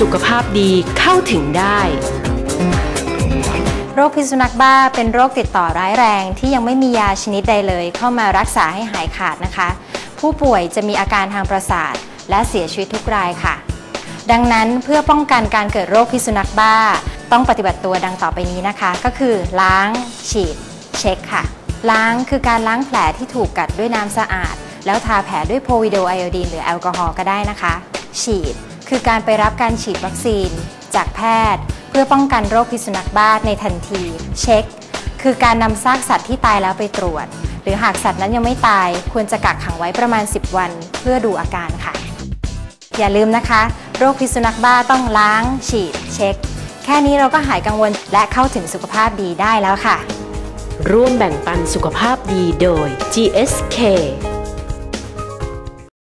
สุขภาพดีเข้าถึงได้ โรคพิษสุนัขบ้าเป็นโรคติดต่อร้ายแรงที่ยังไม่มียาชนิดใดเลย เข้ามารักษาให้หายขาดนะคะ ผู้ป่วยจะมีอาการทางประสาท และเสียชีวิตทุกรายค่ะ ดังนั้นเพื่อป้องกันการเกิดโรคพิษสุนัขบ้า ต้องปฏิบัติตัวดังต่อไปนี้นะคะ ก็คือล้าง ฉีด เช็คค่ะ ล้างคือการล้างแผลที่ถูกกัดด้วยน้ำสะอาด แล้วทาแผลด้วยโพวิโดไอโอดีนหรือแอลกอฮอล์ก็ได้นะคะ ฉีด คือการไปรับการฉีดวัคซีน จากแพทย์ เพื่อป้องกันโรคพิษสุนัขบ้าในทันที เช็ค คือการนำซากสัตว์ที่ตายแล้วไปตรวจ หรือหากสัตว์นั้นยังไม่ตาย ควรจะกักขังไว้ประมาณ 10 วัน เพื่อดูอาการค่ะ อย่าลืมนะคะ โรคพิษสุนัขบ้าต้องล้าง ฉีด เช็ค แค่นี้เราก็หายกังวลและเข้าถึงสุขภาพดีได้แล้วค่ะ ร่วมแบ่งปันสุขภาพดีโดย GSK